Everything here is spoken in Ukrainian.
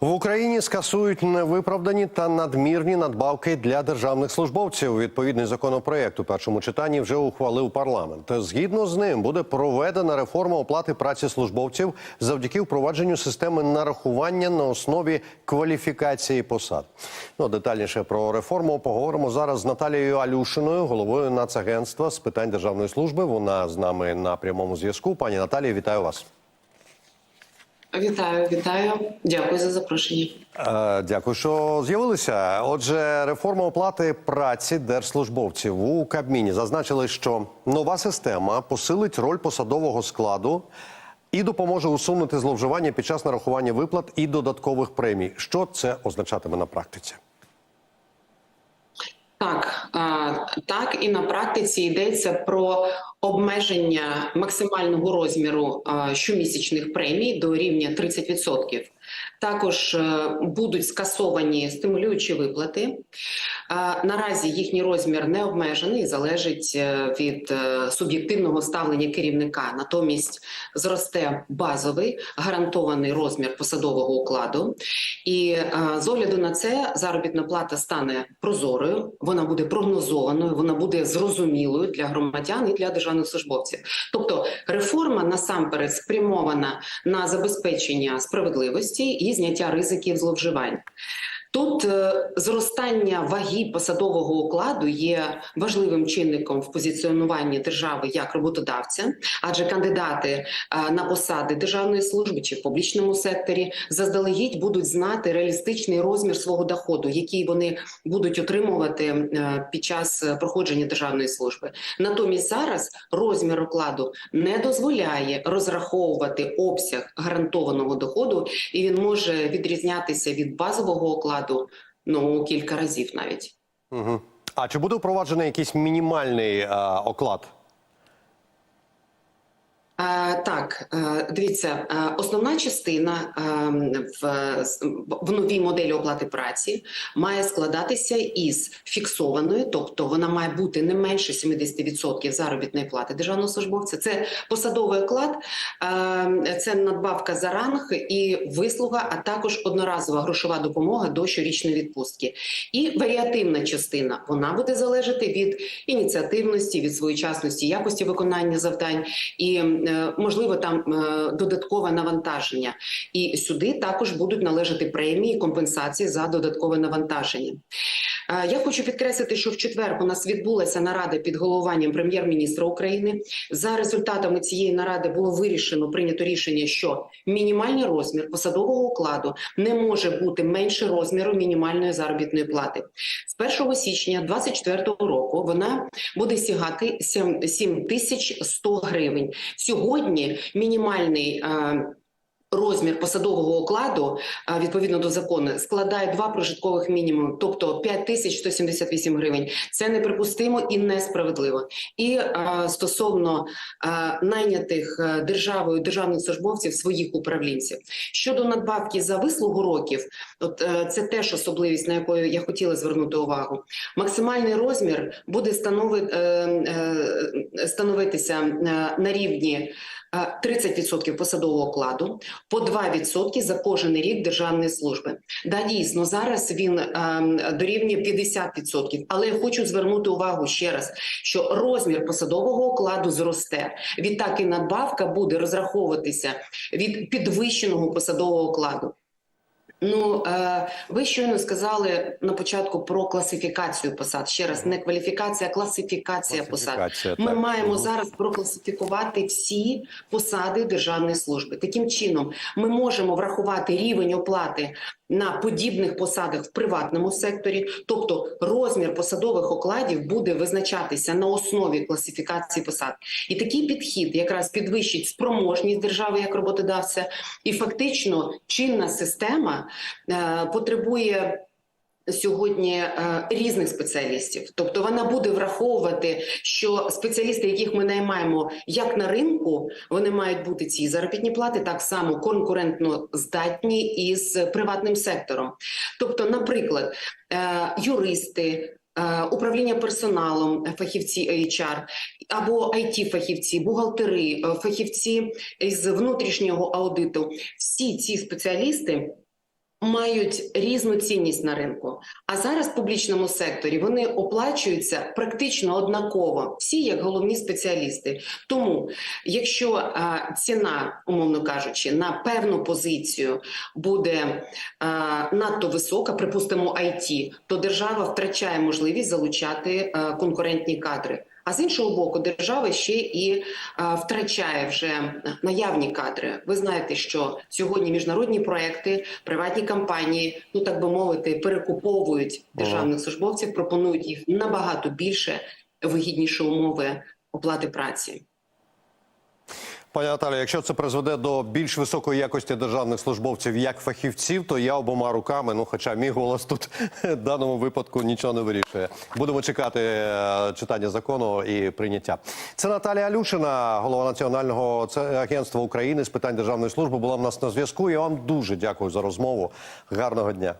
В Україні скасують невиправдані та надмірні надбавки для державних службовців. Відповідний законопроект у першому читанні вже ухвалив парламент. Згідно з ним буде проведена реформа оплати праці службовців завдяки впровадженню системи нарахування на основі кваліфікації посад. Ну детальніше про реформу поговоримо зараз з Наталією Алюшиною, головою Нацагентства з питань державної служби. Вона з нами на прямому зв'язку. Пані Наталія, вітаю вас. Вітаю, вітаю. Дякую за запрошення. Е, Дякую, що з'явилися. Отже, реформа оплати праці держслужбовців у Кабміні зазначили, що нова система посилить роль посадового складу і допоможе усунути зловживання під час нарахування виплат і додаткових премій. Що це означатиме на практиці? Так, так і на практиці йдеться про обмеження максимального розміру щомісячних премій до рівня 30%. Також е, будуть скасовані стимулюючі виплати. Наразі їхній розмір не обмежений, залежить е, від е, суб'єктивного ставлення керівника. Натомість зросте базовий гарантований розмір посадового укладу. І е, з огляду на це заробітна плата стане прозорою, вона буде прогнозованою, вона буде зрозумілою для громадян і для державних службовців. Тобто реформа насамперед спрямована на забезпечення справедливості і зняття ризиків зловживань. Тут е, зростання ваги посадового укладу є важливим чинником в позиціонуванні держави як роботодавця, адже кандидати е, на посади державної служби чи в публічному секторі заздалегідь будуть знати реалістичний розмір свого доходу, який вони будуть отримувати е, під час проходження державної служби. Натомість зараз розмір окладу не дозволяє розраховувати обсяг гарантованого доходу, і він може відрізнятися від базового окладу ну кілька разів навіть. Угу. А чи буде впроваджений якийсь мінімальний е, оклад? Е, Так, е, дивіться, е, основна частина в, в новій моделі оплати праці має складатися із фіксованої, тобто вона має бути не менше 70% заробітної плати державного службовця. Це посадовий оклад, це надбавка за ранг і вислуга, а також одноразова грошова допомога до щорічної відпустки. І варіативна частина вона буде залежати від ініціативності, від своєчасності, якості виконання завдань і можливо там е, додаткове навантаження. І сюди також будуть належати премії, компенсації за додаткове навантаження. Е, Я хочу підкреслити, що в четвер у нас відбулася нарада під головуванням прем'єр-міністра України. За результатами цієї наради було вирішено прийнято рішення, що мінімальний розмір посадового окладу не може бути менше розміру мінімальної заробітної плати. З 1 січня 2024 року вона буде сягати 7 7100 гривень. Сьогодні мінімальний. е, Розмір посадового окладу відповідно до закону складає два прожиткових мінімуми, тобто 5178 гривень. Це неприпустимо і несправедливо. І а, стосовно а, найнятих державою державних службовців своїх управлінців щодо надбавки за вислугу років, от е, це теж особливість, на яку я хотіла звернути увагу. Максимальний розмір буде станови, е, е, становитися е, на рівні. е, 30% посадового окладу, по 2% за кожен рік державної служби. Да, дійсно, зараз він е, дорівнює 50%. Але я хочу звернути увагу ще раз, що розмір посадового окладу зросте. Відтак і надбавка буде розраховуватися від підвищеного посадового окладу. Ну, е, ви щойно сказали на початку про класифікацію посад. Ще раз, не кваліфікація, а класифікація посад. Ми так. маємо зараз прокласифікувати всі посади державної служби. Таким чином, ми можемо врахувати рівень оплати на подібних посадах в приватному секторі, тобто розмір посадових окладів буде визначатися на основі класифікації посад. І такий підхід якраз підвищить спроможність держави як роботодавця, і фактично чинна система е, потребує. Сьогодні е, різних спеціалістів, тобто вона буде враховувати, що спеціалісти, яких ми наймаємо як на ринку, вони мають бути ці заробітні плати так само конкурентно здатні із приватним сектором. Тобто, наприклад, е, юристи. е, Управління персоналом, фахівці HR, або it фахівці бухгалтери, фахівці з внутрішнього аудиту. Всі ці спеціалісти мають різну цінність на ринку. А зараз в публічному секторі вони оплачуються практично однаково, всі як головні спеціалісти. Тому, якщо е, ціна, умовно кажучи, на певну позицію буде е, надто висока, припустимо, IT, то держава втрачає можливість залучати е, конкурентні кадри. А з іншого боку, держава ще і е, втрачає вже наявні кадри. Ви знаєте, що сьогодні міжнародні проекти, приватні компанії, ну так би мовити, перекуповують державних службовців, пропонують їх набагато більше вигідніші умови оплати праці. Пані Наталі, якщо це призведе до більш високої якості державних службовців як фахівців, то я обома руками. Ну, хоча мій голос тут в даному випадку нічого не вирішує. Будемо чекати е, читання закону і прийняття. Це Наталія Алюшина, голова національного агентства України з питань державної служби, була в нас на зв'язку. Я вам дуже дякую за розмову. Гарного дня.